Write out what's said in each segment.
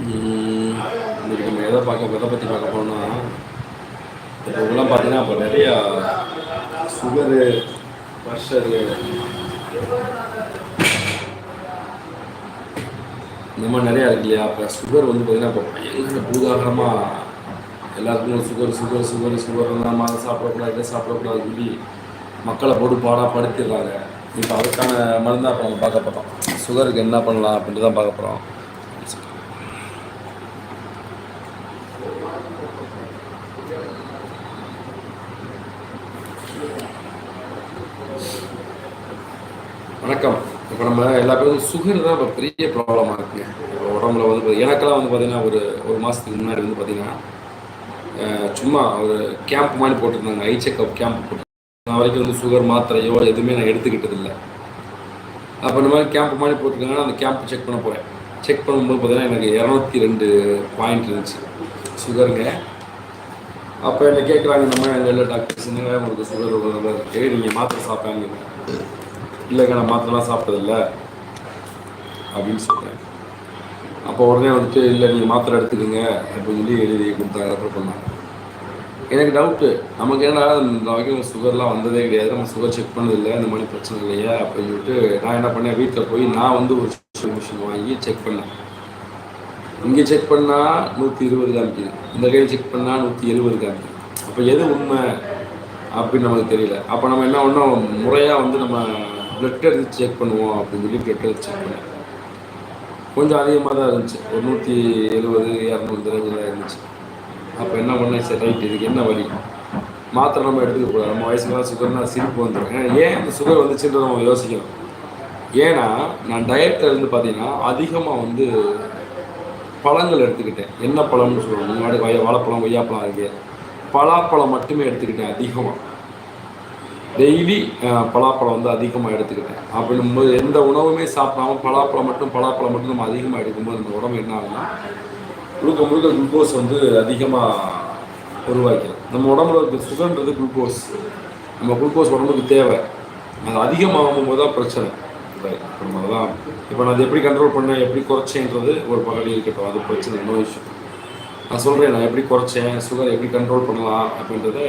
இன்றைக்கி நம்ம எதை பார்க்க எதை பற்றி பார்க்க போனோம்னா இப்போ இதெல்லாம் பார்த்தீங்கன்னா இப்போ நிறையா சுகரு ப்ரெஷரு இந்த மாதிரி நிறையா இருக்கு இல்லையா? இப்போ சுகர் வந்து பார்த்தீங்கன்னா இப்போ பயங்கர பூதாகரமாக எல்லாருக்கும் சுகர் சுகர் சுகர் சுகர் நம்ம அதை சாப்பிடக்கூடாது இதை சாப்பிடக்கூடாது சொல்லி மக்களை போட்டு பாடாக படுத்திடுறாங்க. இப்போ அதுக்கான மருந்தாக இப்போ நம்ம பார்க்க போகிறோம் சுகருக்கு என்ன பண்ணலாம் அப்படின்ட்டு தான் பார்க்க போகிறோம் வணக்கம். இப்போ நம்ம எல்லா பேரும் சுகர் தான் இப்போ பெரிய ப்ராப்ளமாக இருக்குங்க இப்போ உடம்புல வந்து எனக்கெல்லாம் வந்து பார்த்தீங்கன்னா ஒரு ஒரு மாதத்துக்கு முன்னாடி வந்து பார்த்தீங்கன்னா சும்மா ஒரு கேம்ப் மாதிரி போட்டிருந்தாங்க. ஐ செக்அப் கேம்ப் போட்டு. நான் வரைக்கும் வந்து சுகர் மாத்திரையோ எதுவுமே நான் எடுத்துக்கிட்டது இல்லை. அப்போ இந்த மாதிரி கேம்ப் மாதிரி போட்டிருக்காங்கன்னா அந்த கேம்ப் செக் பண்ண போகிறேன் செக் பண்ணும்போது பார்த்தீங்கன்னா எனக்கு இரநூத்தி ரெண்டு பாயிண்ட் இருந்துச்சு. சுகருங்க அப்போ என்னை கேட்குறாங்க இந்த மாதிரி அங்கே டாக்டர் சின்னங்க உங்களுக்கு சுகர் இருக்குது நீங்கள் மாத்திரை சாப்பிட்டாங்க இல்லைங்க நான் மாத்திரலாம் சாப்பிட்டதில்ல அப்படின்னு சொல்கிறேன் அப்போ உடனே வந்துட்டு இல்லை நீங்கள் மாத்திரை எடுத்துக்கோங்க அப்படின்னு சொல்லி எழுதி கொடுத்தாங்க ரெஃபர் பண்ணாங்க எனக்கு டவுட்டு நமக்கு ஏன்னா இந்த வரைக்கும் சுகர்லாம் வந்ததே கிடையாது. நம்ம சுகர் செக் பண்ணதில்லை இந்த மாதிரி பிரச்சனை இல்லையா அப்படின்னு சொல்லிட்டு நான் என்ன பண்ணேன் வீட்டில் போய் நான் வந்து ஒரு மிஷின் வாங்கி செக் பண்ணேன். இங்கே செக் பண்ணால் நூற்றி இருபது காமிக்குது இந்த கையில் செக் பண்ணால் நூற்றி எழுபது காமிக்குது அப்போ எது உண்மை அப்படின்னு நமக்கு தெரியல. அப்போ நம்ம என்ன பண்ணோம் முறையாக வந்து நம்ம பிளட் எடுத்து செக் பண்ணுவோம் அப்படின்னு சொல்லி பிளட் எடுத்து செக் பண்ணேன். கொஞ்சம் அதிகமாக தான் இருந்துச்சு. ஒரு நூற்றி எழுபது இரநூறு இந்த ரேஞ்சில் இருந்துச்சு. அப்போ என்ன பண்ணேன்? சரி ரைட் இதுக்கு என்ன வழி? மாத்திரை நம்ம எடுத்துக்கக்கூடாது நம்ம வயசுலாம் சுகர்னா சிரிப்பு வந்துடும் ஏன்னா ஏன் அந்த சுகர் வந்துச்சுன்றத நம்ம யோசிக்கணும். ஏன்னா நான் டயட்டில் இருந்து பார்த்தீங்கன்னா அதிகமாக வந்து பழங்கள் எடுத்துக்கிட்டேன். என்ன பழம்னு சொல்லுவோம். முன்னாடி வய வாழைப்பழம் கொய்யாப்பழம் இருக்கு. பலாப்பழம் மட்டுமே எடுத்துக்கிட்டேன் அதிகமாக டெய்லி பலாப்பழம் வந்து அதிகமாக எடுத்துக்கிட்டேன். அப்படின்னும்போது எந்த உணவுமே சாப்பிடாம பலாப்பழம் மட்டும் பலாப்பழம் மட்டும் நம்ம அதிகமாக எடுக்கும்போது நம்ம உடம்பு என்ன ஆகுதுன்னா முழுக்க முழுக்க குளுக்கோஸ் வந்து அதிகமாக உருவாக்கிடும். நம்ம உடம்புல இருக்க சுகர்ன்றது குளுக்கோஸ். நம்ம குளுக்கோஸ் உடம்புக்கு தேவை. அது அதிகமாகும் போது தான் பிரச்சனை. இப்போ நம்ம அதெல்லாம் இப்போ நான் அதை எப்படி கண்ட்ரோல் பண்ணேன் எப்படி குறைச்சேன்றது ஒரு பகலில் இருக்கட்டும். அது பிரச்சனை நோ இஷ்யூ நான் சொல்கிறேன் நான் எப்படி குறைச்சேன் சுகர் எப்படி கண்ட்ரோல் பண்ணலாம் அப்படின்றத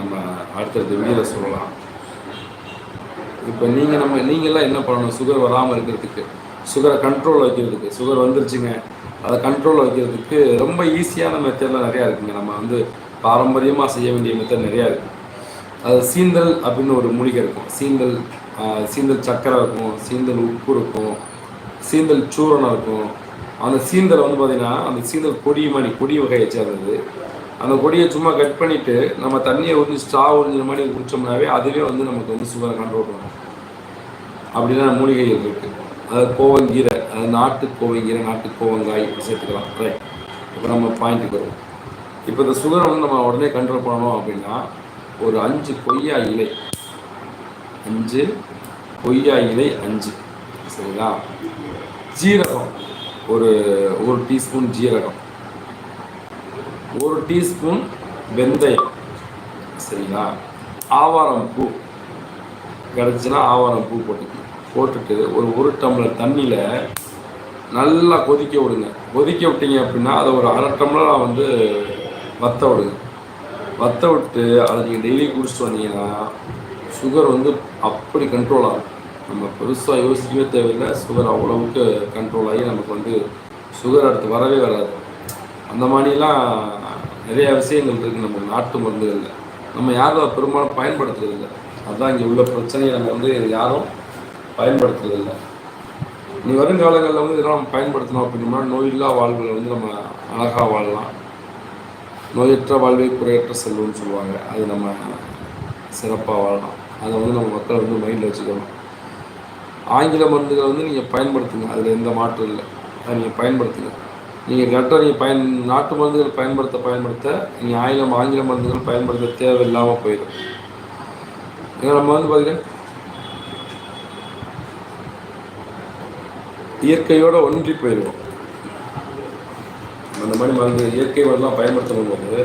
நம்ம அடுத்தடுத்த வீடியோவில் சொல்லலாம். இப்போ நீங்கள் நம்ம நீங்கள்லாம் என்ன பண்ணணும்? சுகர் வராமல் இருக்கிறதுக்கு சுகரை கண்ட்ரோல் வைக்கிறதுக்கு சுகர் வந்துருச்சுங்க. அதை கண்ட்ரோல் வைக்கிறதுக்கு ரொம்ப ஈஸியான மெத்தட்லாம் நிறையா இருக்குங்க. நம்ம வந்து பாரம்பரியமாக செய்ய வேண்டிய மெத்தட் நிறையா இருக்குது அது சீந்தல் அப்படின்னு ஒரு மூலிகை இருக்கும். சீந்தல் சீந்தல் சக்கரை இருக்கும் சீந்தல் உப்பு இருக்கும் சீந்தல் சூரணம் இருக்கும். அந்த சீந்தல் வந்து பார்த்திங்கன்னா அந்த சீந்தல் கொடி மாதிரி கொடி வகையை சேர்ந்தது. அந்த கொடியை சும்மா கட் பண்ணிவிட்டு நம்ம தண்ணியை வந்து ஸ்டா உறிஞ்சிற மாதிரி குடித்தோம்னாவே அதுவே வந்து நமக்கு வந்து சுகரை கண்ட்ரோல் பண்ணும் அப்படின்னா மூலிகைகள் இருக்குது அதாவது கோவங்கீரை அது நாட்டு கோவங்கீரை நாட்டு கோவங்காய் சேர்த்துக்கலாம். ரைட் இப்போ நம்ம பாயிண்ட்டுக்கு வருவோம். இப்போ இந்த சுகரை வந்து நம்ம உடனே கண்ட்ரோல் பண்ணணும் அப்படின்னா ஒரு அஞ்சு கொய்யா இலை. அஞ்சு கொய்யா இலை அஞ்சு. சரிங்களா? ஜீரகம் ஒரு ஒரு டீஸ்பூன் ஜீரகம் ஒரு டீஸ்பூன் வெந்தயம். சரிங்களா? ஆவாரம் பூ. கிடச்சின்னா ஆவாரம் பூ போட்டுக்கணும் போட்டுட்டு ஒரு ஒரு டம்ளர் தண்ணியில் நல்லா கொதிக்க விடுங்க. கொதிக்க விட்டீங்க அப்படின்னா அதை ஒரு அரை டம்ளராக வந்து வத்த விடுங்க. வத்த விட்டு அதை நீங்கள் டெய்லி குடிச்சிட்டு வந்தீங்கன்னா சுகர் வந்து அப்படி கண்ட்ரோல் ஆகும். நம்ம பெருசாக யோசிக்கவே தேவையில்லை. சுகர் அவ்வளவுக்கு கண்ட்ரோல் ஆகி நமக்கு வந்து சுகர் அடுத்து வரவே வராது. அந்த மாதிரிலாம் நிறைய விஷயங்கள் இருக்குது நம்ம நாட்டு மருந்துகளில். நம்ம யாரும் பெரும்பாலும் பயன்படுத்துறதில்லை அதுதான் இங்கே உள்ள பிரச்சனையை நம்ம வந்து யாரும் பயன்படுத்துறதில்லை. இனி வருங்காலங்களில் வந்து இதெல்லாம் நம்ம பயன்படுத்தணும் அப்படின்னா நோயில்லா வாழ்வில் வந்து நம்ம அழகாக வாழலாம். நோயற்ற வாழ்வை குறையற்ற செல்வம்னு சொல்லுவாங்க. அது நம்ம சிறப்பாக வாழலாம். அதை வந்து நம்ம மக்களை வந்து மைண்டில் வச்சுக்கணும். ஆங்கில மருந்துகளை வந்து நீங்கள் பயன்படுத்துங்க. அதில் எந்த மாற்றம் இல்லை. அதை நீங்கள் பயன்படுத்துங்க. நீங்கள் கரெக்டாக நீங்கள் பயன் நாட்டு மருந்துகள் பயன்படுத்த பயன்படுத்த நீங்கள் ஆங்கிலம் ஆங்கில மருந்துகள் பயன்படுத்த தேவையில்லாமல் போயிடும். ஏன்னா நம்ம வந்து பார்த்தீங்கன்னா இயற்கையோட ஒன்றி போயிடுவோம். அந்த மாதிரி மருந்து இயற்கை மருந்தெலாம் பயன்படுத்தணும் போது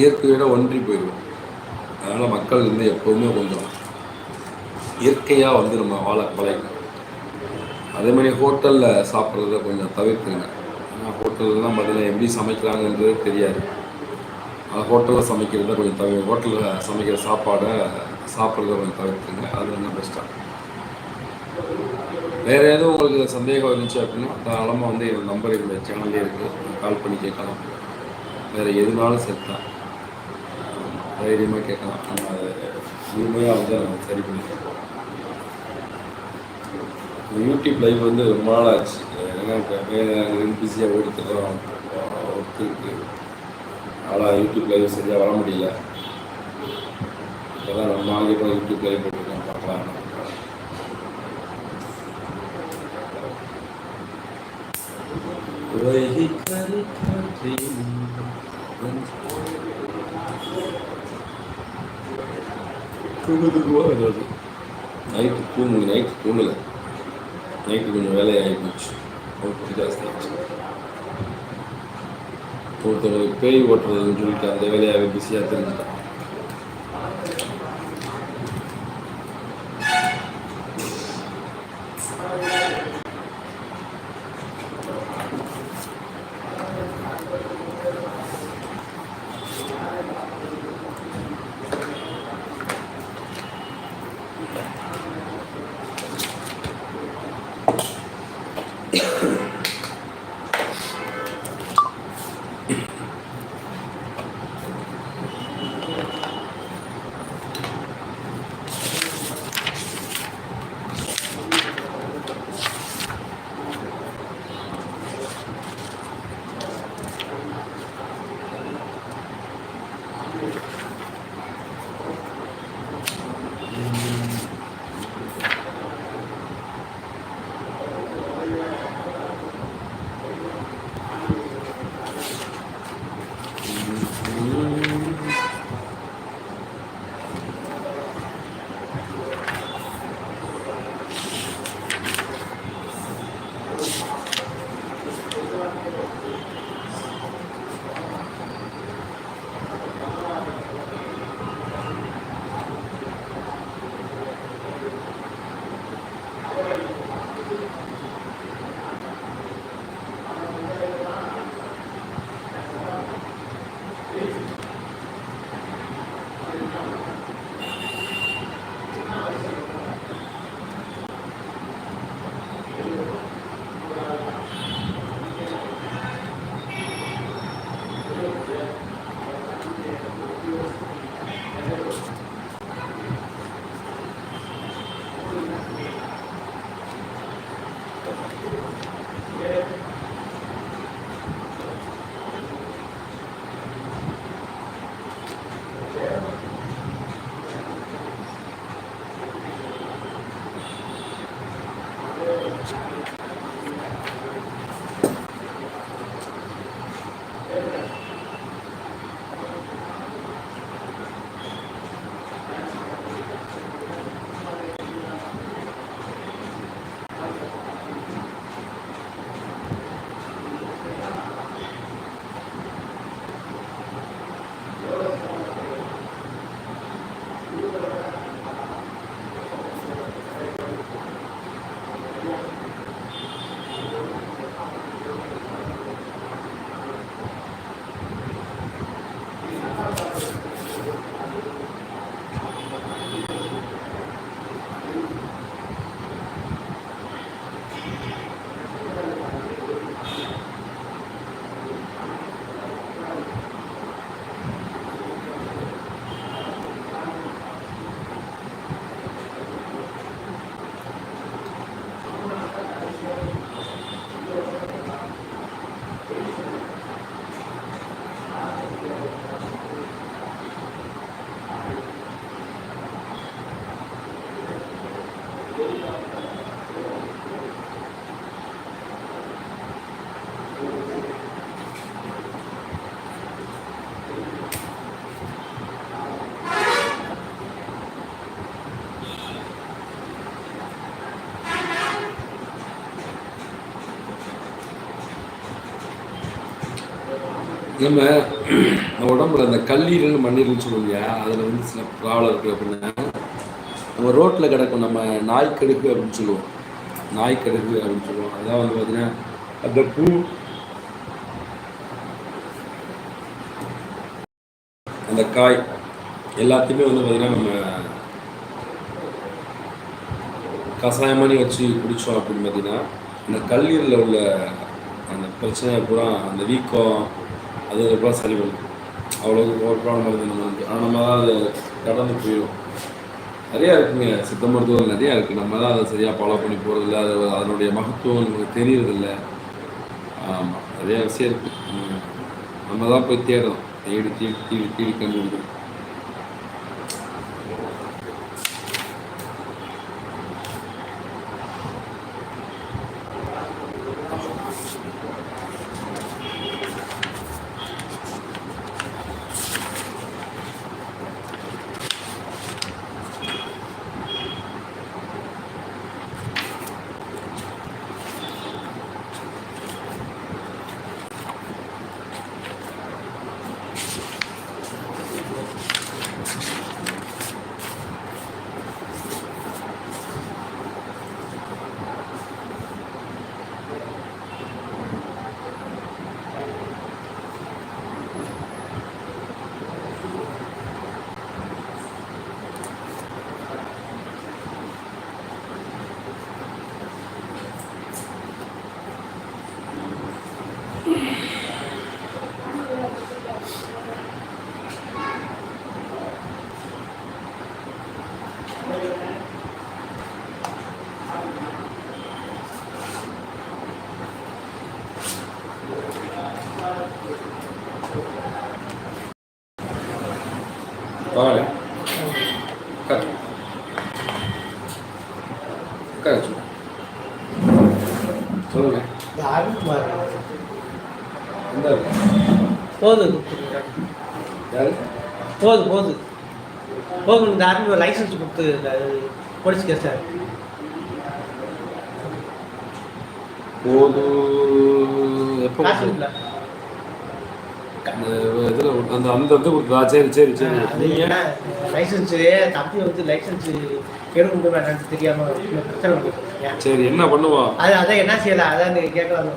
இயற்கையோட ஒன்றி போயிடுவோம். அதனால் மக்கள் வந்து எப்போவுமே கொஞ்சம் இயற்கையாக வந்து நம்ம வாழ பழகணும். அதே மாதிரி ஹோட்டலில் சாப்பிட்றத கொஞ்சம் தவிர்த்துங்க ஏன்னா ஹோட்டல்லாம் பார்த்தீங்கன்னா எப்படி சமைக்கிறாங்கன்றது தெரியாது. அது ஹோட்டலில் சமைக்கிறத கொஞ்சம் தவிர ஹோட்டலில் சமைக்கிற சாப்பாடை சாப்பிட்றத கொஞ்சம் தவிர்த்துங்க அது ரொம்ப பெஸ்ட்டாக வேறு எதுவும் உங்களுக்கு சந்தேகம் இருந்துச்சு அப்படின்னா தாராளமாக வந்து என் நம்பர் இந்த சேனல்லே இருக்குது கால் பண்ணி கேட்கலாம். வேறு எதுனாலும் சரி தான் தைரியமாக கேட்கலாம். நம்ம அதை முழுமையாக வந்து நம்ம சரி பண்ணிக்கலாம். இந்த யூடியூப் லைவ் வந்து ரொம்ப நாள் ஆச்சு ஏன்னா இப்போ பிஸியாக ஓடித்துறோம் ஒர்க் இருக்குது அதனால் யூடியூப் லைவ் சரியாக வர முடியல. இப்போ தான் ரொம்ப நாளைக்கு அப்புறம் யூடியூப் லைவ் போட்டுருக்கோம். பார்க்கலாம். வைகை கரை தூங்குறதுக்கு தூக்கத்துக்குவா நைட்டு தூங்கு நைட்டு தூங்கலை. நைட்டு கொஞ்சம் வேலையாகி போச்சு. ஒர்க்கு ஜாஸ்தி ஆச்சு. ஒருத்தவங்களுக்கு பேய் ஓட்டுறதுன்னு சொல்லிட்டு அந்த வேலையாகவே பிஸியாக தெரிஞ்சுட்டேன். நம்ம நம்ம உடம்புல அந்த கல்லீரல் மண்ணீரல்னு சொல்லுவோம் இல்லையா? அதில் வந்து சில ப்ராப்ளம் இருக்குது அப்படின்னா நம்ம ரோட்டில் கிடக்கும் நம்ம நாய்க்கடுகு அப்படின்னு சொல்லுவோம். நாய்க்கடுகு அப்படின்னு சொல்லுவோம். அதான் வந்து பார்த்தீங்கன்னா அந்த பூ. அந்த காய். எல்லாத்தையுமே வந்து பார்த்தீங்கன்னா நம்ம கஷாயம் பண்ணி வச்சு குடித்தோம் அப்படின்னு பார்த்தீங்கன்னா இந்த கல்லீரலில் உள்ள அந்த பிரச்சனை பூரா அந்த வீக்கம் அது சரி பண்ணும் அவ்வளோக்கு ஒரு ப்ராப்ளம் இருக்குது நம்ம ஆனால் நம்ம தான் அதை கடந்து போயிடும் நிறையா இருக்குங்க. சித்த மருத்துவம் நிறையா இருக்குது நம்ம தான் அதை சரியாக ஃபாலோ பண்ணி போகிறதில்ல அது அதனுடைய மகத்துவம் நமக்கு தெரியறதில்ல. ஆமாம் நிறையா விஷயம் இருக்குது நம்ம தான் போய் தேடுறோம் தேடி தேடி தேடி தேடி கண்டுபிடிக்கிறோம் உட்காரு உட்காரு சொல்லு. சொல்லுங்க யாரு போதும் போதும் போதும் இந்த ஆர்மி லைசன்ஸ் கொடுத்து கேஸ் சார் போது எப்போ அந்த இதில் அந்த அந்த இது கொடுத்தா சரி சரி சரி. அது நீங்கள் லைசன்ஸு தம்பி வந்து லைசன்ஸு எடுக்க எனக்கு தெரியாமல் பிரச்சனை. சரி என்ன பண்ணுவோம் அது அதான் என்ன செய்யலாம் அதான் நீங்கள் கேட்கலாம்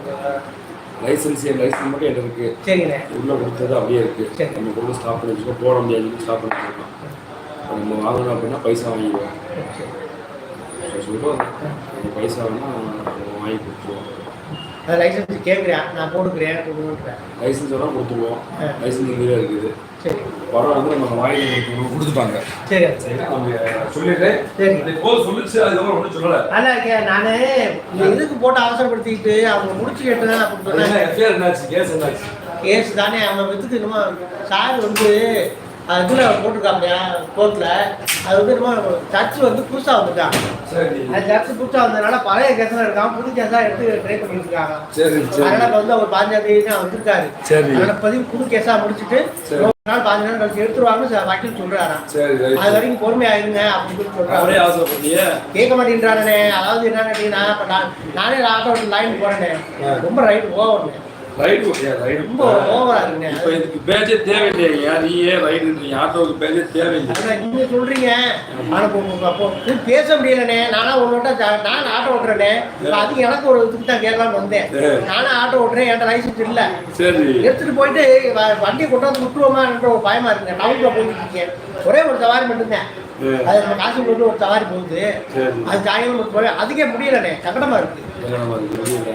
லைசன்ஸ் என் லைசன்ஸ் மட்டும் என்கிட்ட இருக்கு. சரிங்கண்ணே உள்ள கொடுத்தது அப்படியே இருக்கு. நம்ம கொண்டு ஸ்டாப் பண்ணி வச்சுக்கோ போட முடியாது ஸ்டாப் பண்ணி நம்ம வாங்கணும் அப்படின்னா பைசா வாங்கிடுவோம். சொல்லுவோம் பைசா வேணா வாங்கி கொடுத்துருவோம். லைசன்ஸ் கேட்குறேன் நான் போட்டுக்கிறேன் கொடுக்குறேன் லைசன்ஸ் வேணா கொடுத்துருவோம். லைசன்ஸ் இங்கே இருக்குது. சரி. படம் வந்து நம்ம கொடுத்து- கொடுத்துட்டாங்க சரி நம்ம சொல்லிடுறேன். சரி. போதும் சொல்லிச்சு அதுக்கப்புறம் ஒன்றும் சொல்லலை. இருக்கேன். நான் இதுக்கு போட்டு அவசரப்படுத்திக்கிட்டு அவங்க முடிச்சு கேட்டேன் அப்படின்னு சொன்னாங்க எஃப்ஐஆர் என்னாச்சு? கேஸ் என்னாச்சு? கேஸ் தானே அவன் வித்துக்கு சார் வந்து போட்டிருக்காங்க கோர்ட்டில் அது வந்து சர்ச் வந்து புதுசாக வந்துட்டான். அது சர்ச் புதுசாக வந்ததுனால பழைய கேஸாக இருக்கான் புது கேஸாக எடுத்து ட்ரை பண்ணிட்டு இருக்காங்க அதனால வந்து அவர் பாஞ்சாம் தேதி தான் வந்திருக்காரு. அதனால பதிவு புது கேஸாக முடிச்சுட்டு நாள் பாஞ்சு நாள் கழிச்சு எடுத்துருவாங்கன்னு வக்கீல் சொல்றாராம். அது வரைக்கும் பொறுமையா இருங்க அப்படின்னு சொல்றாரு. கேட்க மாட்டேன்றானே. அதாவது என்ன கேட்டீங்கன்னா நானே ஆட்டோ லைன் போறேனே. ரொம்ப ரைட் ஓவர்னே. ரைட் ஓகே ரைட் ரொம்ப ஓவரா இருக்குண்ணே இப்போ இதுக்கு பேஜே தேவையில்லையா நீயே ரைடுன்றீங்க ஆட்டோவுக்கு பேஜே தேவையில்லை. அதான் நீங்க சொல்றீங்க. உங்க- அப்போ இது பேச முடியலண்ணே. நானா உன்னோட நான் ஆட்டோ ஓட்டுறேனே அதுக்கு எனக்கு ஒரு இதுக்கு தான் வந்தேன். நானும் ஆட்டோ ஓட்டுறேன். என்கிட்ட லைசன்ஸ் இல்ல. சரி. எடுத்துட்டு போயிட்டு வண்டியை கொண்டு வந்து விட்டுருவோமான்ற ஒரு பயமா இருக்குங்க. டவுன்ல போயிட்டு இருக்கேன். ஒரே ஒரு சவாரி மட்டும்தான். அது நம்ம காசு போட்டு ஒரு சவாரி போகுது. அது சாயங்காலம் போய் அதுக்கே முடியலண்ணே சங்கடமா இருக்கு?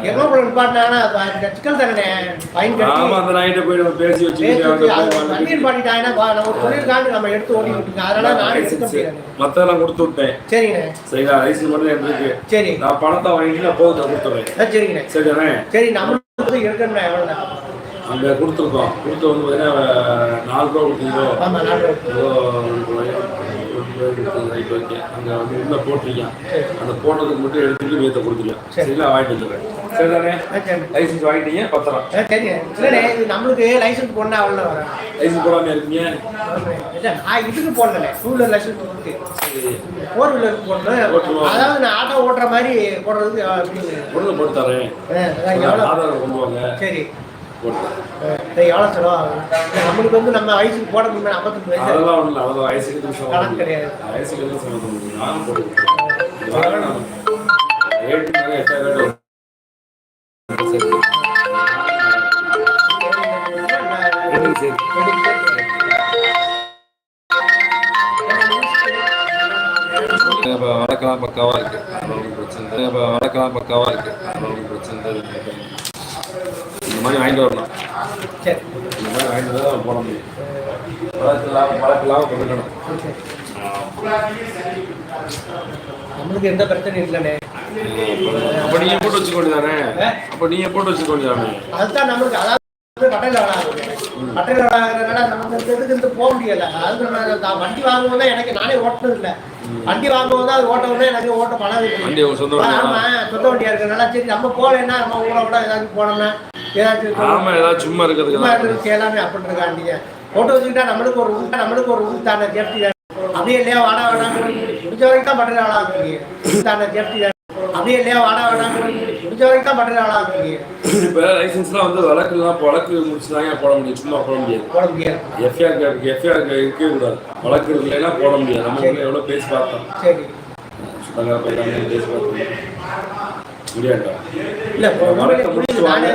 எவ்வளோ கூட நிப்பாட்டினாங்கன்னா அது சிக்கல் தானே பேசி வச்சுக்கிட்டு பேசிட்டு அங்க அது போய் வண்டி வாங்கிட்டு நிப்பாட்டிட்டாங்கன்னா வா, நம்ம தொழிற்காண்டு நம்ம எடுத்து ஓட்டி விட்டுங்க அதனால நான் எடுக்க முடியாது கொடுத்து விட்டேன். சரிங்கண்ணே. சரிங்களா லைசன்ஸ் மட்டும் இருக்கு சரி. நான் பணத்தை வாங்கிட்டு போகுது நான் சரிங்கண்ணே. சரிதானே? சரி நம்மளுக்கு வந்து எடுக்கணும்ண்ணே எவ்வளோண்ணே அங்க கொடுத்துருக்கோம். கொடுத்து வந்து பார்த்தீங்கன்னா நாலு ரூபா கொடுத்தீங்களோ ரைட் ஓகே அங்கே வந்து உள்ள போட்டிருக்கேன். அந்த போட்டதுக்கு மட்டும் எடுத்துட்டு வீட்டை கொடுத்துருக்கேன் சரி. சரிங்களா வாங்கிட்டு வந்துடுறேன். சரி. லைசன்ஸ் வாங்கிட்டீங்க பத்திரம். சரிண்ணே இல்லைண்ணே இது நம்மளுக்கு லைசன்ஸ் போடணும் அவ்வளோ லைசன்ஸ் போடாம இருக்கீங்க நான் இதுக்கு போடலண்ணே. டூ வீலர் லைசன்ஸ் இருக்கு. ஃபோர் வீலருக்கு போடணும். அதாவது நான் ஆட்டோ ஓட்டுற மாதிரி போடுறதுக்கு போட்டு தரேன். ஆதாரம் கொண்டு வாங்க. சரி. இல்ல, நம்மளுக்கு வந்து நம்ம வயசுக்கு போட முடியும் ஐம்பத்தஞ்சு வயசு அதெல்லாம் ஒன்றும் எதுவும் சொல்ல கணக்கு. கிடையாது. வயசுக்கு எதுவும் சொல்ல ரேட்டு மேலே எட்டாயிரம் பக்காவாக இருக்கு அதெல்லாம் ஒன்றும் பிரச்சனை இல்லை இப்போ வடக்கெல்லாம் பக்காவாக இருக்கு அதெல்லாம் ஒன்றும் பிரச்சனை இல்லை இந்த மாதிரி வாங்கிட்டு வரணும். இந்த மாதிரி வாங்கிட்டு தான் போட முடியும். வழக்கெல்லாம் வழக்கெல்லாம் கொடுக்கணும் நம்மளுக்கு எந்த பிரச்சனையும் இல்லைண்ணே. அப்போ நீங்கள் போட்டு வச்சுக்க வேண்டியதானே? அப்போ நீங்கள் போட்டு வச்சுக்க வேண்டியதானே? அதுதான் நம்மளுக்கு அதாவது கட்டையில் கட்டையில் விளாடுறதுனால நமக்கு இந்த இதுக்கு இருந்து போக முடியல அதுக்கு வண்டி வாங்கும்போது எனக்கு நானே ஓட்டுனது இல்லை. வண்டி வாங்கும்போது அது ஓட்டவுடனே எனக்கு ஓட்ட பழகுது ஆமா சொந்த வண்டியா இருக்கிறதுனால சரி நம்ம போகலைன்னா நம்ம ஊரை விட ஏதாச்சும் போனோம்னா ஏதாச்சும் சும்மா இருக்கிறதுக்கு சும்மா தான். இருக்கிறதுக்கு எல்லாமே அப்படி இருக்காண்டிங்க போட்டோ வச்சுக்கிட்டா நம்மளுக்கு ஒரு ரூல் நம்மளுக்கு ஒரு ரூல் தானே சேஃப்டி அப்படியே இல்லையா வாடா வேணாம் முடிஞ்ச வரைக்கும் தான் ஆளா இருக்கீங்க தானே சேஃப்டி அப்படியே இல்லையா? வாடா வேணாம் முடிஞ்ச வரைக்கும் தான் ஆளா இருக்கீங்க. இப்போ லைசன்ஸ்லாம் வந்து வழக்குலாம் வழக்கு முடிச்சு தான் போட முடியும். சும்மா போட முடியாது. போட முடியாது. எஃப்ஐஆர் எஃப்ஐஆர் இருக்கவே கூடாது. வழக்கு இல்லைன்னா போட முடியாது. நம்ம ஊர்ல எவ்வளோ பேசி பார்த்தோம். சரி. சுத்தங்க போயிட்டாங்க பேசி பார்த்தோம். முடியாண்டா இல்ல வழக்கை முடிச்சு வாங்க.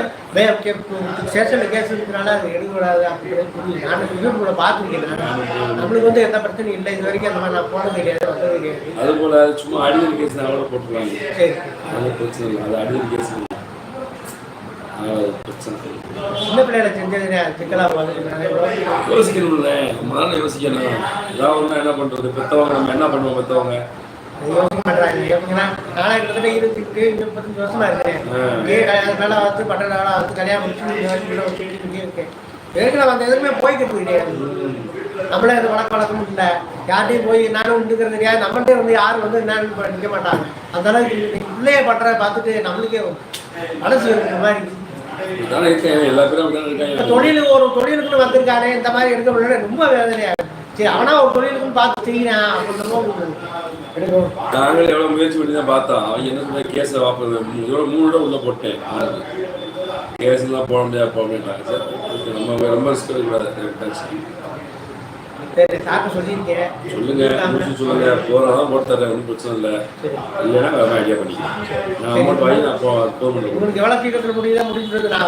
ஸ்டேஷன்ல கேஸ் இருக்கிறனால அது எடுக்கக்கூடாது அப்படின்னு புரியுது நான் யூடியூப்ல பார்த்துருக்கேன் நம்மளுக்கு வந்து எந்த பிரச்சனையும் இல்லை இது வரைக்கும் அந்த மாதிரி நான் போனது கிடையாது வந்தது கிடையாது அது போல சும்மா அடிதல் கேஸ் கூட போட்டுருவாங்க. சரி. அது பிரச்சனை இல்லை அது அடிதல் கேஸ் அது சின்ன பிள்ளைகளை செஞ்சது யோசிக்கணும். ஏதாவது ஒன்றா என்ன பண்றது? பெத்தவங்க நம்ம என்ன பண்ணுவோம் பெத்தவங்க? யோசிக்க மாட்டாங்க ஏன்னா நானும் கிட்டத்தட்ட இருபத்தி இருபத்தஞ்சு வருஷமா. இங்கேயே கல்யாணம் மேலே வந்து பட்ட நாளாக வந்து கல்யாணம் முடிச்சு இங்கே இருக்கேன் நான் அந்த எதுவுமே போய்க்கிட்டு கிடையாது நம்மளே இது வழக்க வழக்கம் இல்லை. யார்ட்டையும் போய் நானும் உண்டுக்கிறது கிடையாது நம்மள்ட்டே வந்து யாரும் வந்து என்னன்னு நிற்க மாட்டாங்க. அந்த அளவுக்கு பிள்ளைய பண்ற பார்த்துட்டு நம்மளுக்கே மனசு இருக்கிற மாதிரி. தொழிலுக்கு ஒரு தொழிலுக்குன்னு வந்திருக்கானே இந்த மாதிரி எடுக்க முடியல. ரொம்ப வேதனையா இருக்கு. சரி அவனா ஒரு தொழிலுக்குன்னு பார்த்து எவ்வளோ முயற்சி பண்ணி தான் பார்த்தோம். அவங்க என்ன சொன்ன கேஸை வாப்பது எவ்வளோ மூணு தடவை உள்ள போட்டேன். கேஸ் கேஸ்லாம் போட முடியாது போக முடியாது நம்ம ரொம்ப ரிஸ்க் எடுக்கக்கூடாது சொல்லுங்க முடிச்சு சொல்லுங்க. போகிறதான் போட்டு தரேன் ஒன்றும் பிரச்சனை இல்லை. இல்லைன்னா வேறு ஐடியா பண்ணிக்கலாம் நான் அமௌண்ட் வாங்கி நான் போ ஃபோன் பண்ணுறேன் உங்களுக்கு எவ்வளவு சீக்கிரத்தில் முடியுதோ முடிஞ்சது நான்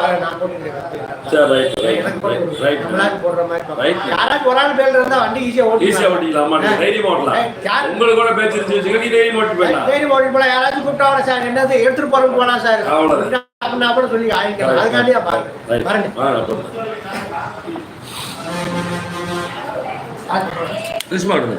சரி ரைட் ரைட் ரைட். ரைட். யாராச்சும் ஒரு ஆள் பேர்ல இருந்தா வண்டி ஈஸியா ஓட்டி ஈஸியாக ஓட்டிக்கலாமா நீ தைரியம் ஓட்டலாம். உங்களுக்கு கூட பேச்சு வச்சுக்க நீ தைரியம் ஓட்டி போயிடலாம். தேடி ஓட்டி யாராச்சும் கூப்பிட்டா சார். என்னது? எடுத்துட்டு போறோம் போனா சார். அவ்வளவுதான். அப்படின்னு கூட சொல்லி ஆயிக்கலாம் அதுக்காண்டி தான் பாருங்க. பாருங்க. ஆ நான் போடுறேன் ரிஸ்மா எடுங்க